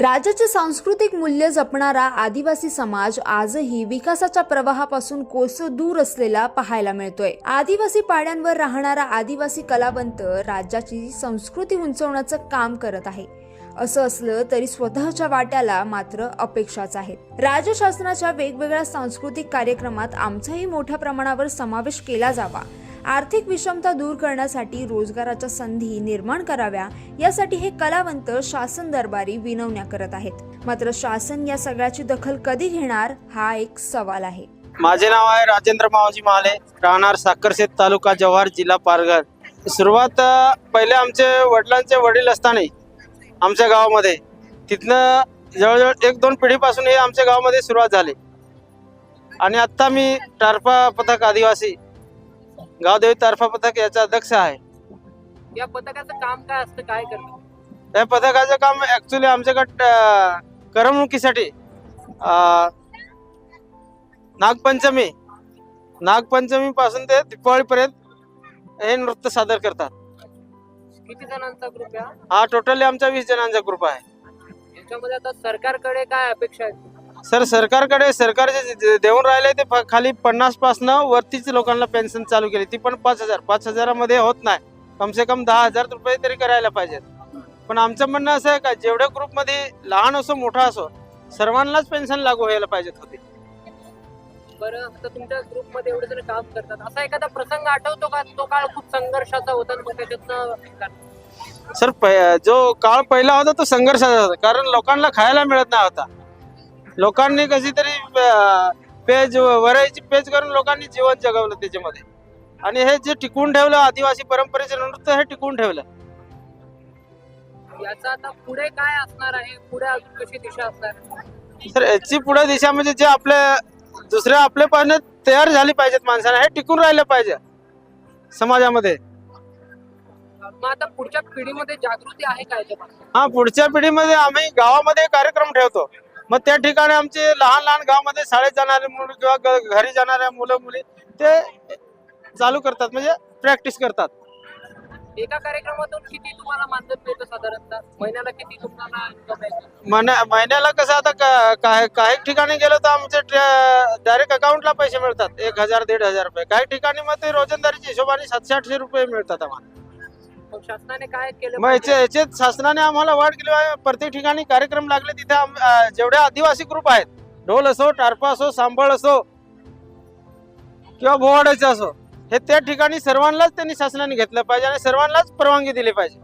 राज्याचे सांस्कृतिक मूल्य जपणारा आदिवासी समाज आजही विकासाच्या प्रवाहापासून कोस दूर असलेला पाहायला मिळतोय. आदिवासी पाड्यांवर राहणारा आदिवासी कलावंत राज्याची संस्कृती उंचवण्याचं काम करत आहे. असं असलं तरी स्वतःच्या वाट्याला मात्र अपेक्षाच आहेत राज्य शासनाच्या वेगवेगळ्या सांस्कृतिक कार्यक्रमात आमचाही मोठ्या प्रमाणावर समावेश केला जावा. आर्थिक विषमता दूर करण्यासाठी रोजगाराच्या संधी निर्माण कराव्या यासाठी हे कलावंत शासन दरबारी विनवण्या करत आहेत. मात्र शासन या सगळ्याची दखल कधी घेणार हा एक सवाल आहे. माझे नाव आहे राजेंद्र मावजी महाले राहणार साखरशेत तालुका जव्हार जिल्हा पालघर सुरुवात पहिले आमचे वडिलांचे वडील असताना आमच्या गावामध्ये. तिथनं जवळजवळ एक दोन पिढीपासून हे आमच्या गावामध्ये सुरुवात झाली. आणि आत्ता मी टारपा पथक आदिवासी गावदेवी तारफा पथक याचा अध्यक्ष आहे. या पथकाचं काम काय असतं? काय करतं या पथकाचं काम ऍक्च्युली आमच्याकडं अ, करमणुकीसाठी अ, नागपंचमी नागपंचमी पासून ते दिपावळीपर्यंत हे नृत्य सादर करतात. किती जणांचा ग्रुप आहे हा? हा टोटली आमचा वीस जणांचा ग्रुप आहे. याच्यामध्ये आता सरकारकडे काय अपेक्षा आहेत? सर सरकारकडे सरकार जे देऊन राहिले ते खाली पन्नास पासनं वरतीच लोकांना पेन्शन चालू केली. ती पण पाच हजार. पाच हजारामध्ये होत नाही. कमसे कम दहा हजार रुपये तरी करायला पाहिजेत. पण आमचं म्हणणं असं आहे का जेवढ्या ग्रुपमध्ये लहान असो मोठा असो सर्वांनाच पेन्शन लागू व्हायला पाहिजेत होते. बरं आता तुमच्या ग्रुपमध्ये एवढे जण काम करतात. असा एखादा प्रसंग आठवतो का? तो काळ खूप संघर्षाचा होता मग त्याच्यातनं सर जो काळ पहिला होता तो संघर्षाचा होता. कारण लोकांना खायला मिळत नाही होता लोकांनी कशी तरी पेज वरायची पेज करून लोकांनी जीवन जगवलं त्याच्यामध्ये. आणि हे जे टिकवून ठेवलं आदिवासी परंपरेचे नृत्य हे टिकवून ठेवलं. याचा आता पुढे काय असणार आहे? पुढे अजून कशी दिशा असणार तर याची पुढे दिशा म्हणजे जे आपले दुसऱ्या आपले पाहणे तयार झाली पाहिजेत माणसाला हे टिकून राहिलं पाहिजे समाजामध्ये. मग आता पुढच्या पिढीमध्ये जागृती आहे का याच्यापासून हा पुढच्या पिढीमध्ये आम्ही गावामध्ये कार्यक्रम ठेवतो. मग त्या ठिकाणी आमचे लहान लहान गावामध्ये शाळेत जाणारे मुलं किंवा घरी जाणाऱ्या मुलं मुली ते चालू करतात म्हणजे प्रॅक्टिस करतात. एका कार्यक्रमातून किती तुम्हाला मानधन मिळतं साधारणतः? महिन्याला किती तुम्हाला income आहे? महिन्या महिन्याला कसं आता का- काही काही ठिकाणी गेलो तर आमचे डायरेक्ट अकाउंटला पैसे मिळतात. एक हजार दीड हजार रुपये. काही ठिकाणी मग ते रोजंदारीच्या हिशोबाने सातशे आठशे रुपये मिळतात आम्हाला. मग शासनाने काय केलं मग याचे याचे शासनाने आम्हाला वाढ केली आहे प्रत्येक ठिकाणी कार्यक्रम लागले तिथे आम- अं, जेवढे आदिवासी ग्रुप आहेत ढोल असो टारपा असो सांबळ असो किंवा भोवाड्याचे असो हे त्या ठिकाणी सर्वांनाच त्यांनी शासनाने घेतलं पाहिजे आणि सर्वांनाच परवानगी दिली पाहिजे.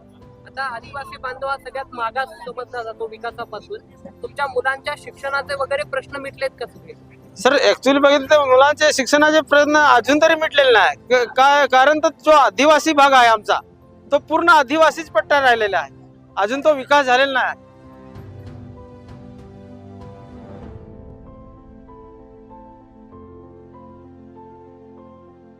आता आदिवासी बांधव हा सगळ्यात मागास समजला जातो विकासापासून. तुमच्या मुलांच्या शिक्षणाचे वगैरे प्रश्न मिटलेत का तुम्ही सर ऍक्च्युली बघितलं तर मुलांचे शिक्षणाचे प्रयत्न अजून तरी मिटलेले नाही क- काय कारण तर जो आदिवासी भाग आहे आमचा. तो पूर्ण आदिवासीच पट्टा राहिलेला आहे. अजून तो विकास झालेला नाही.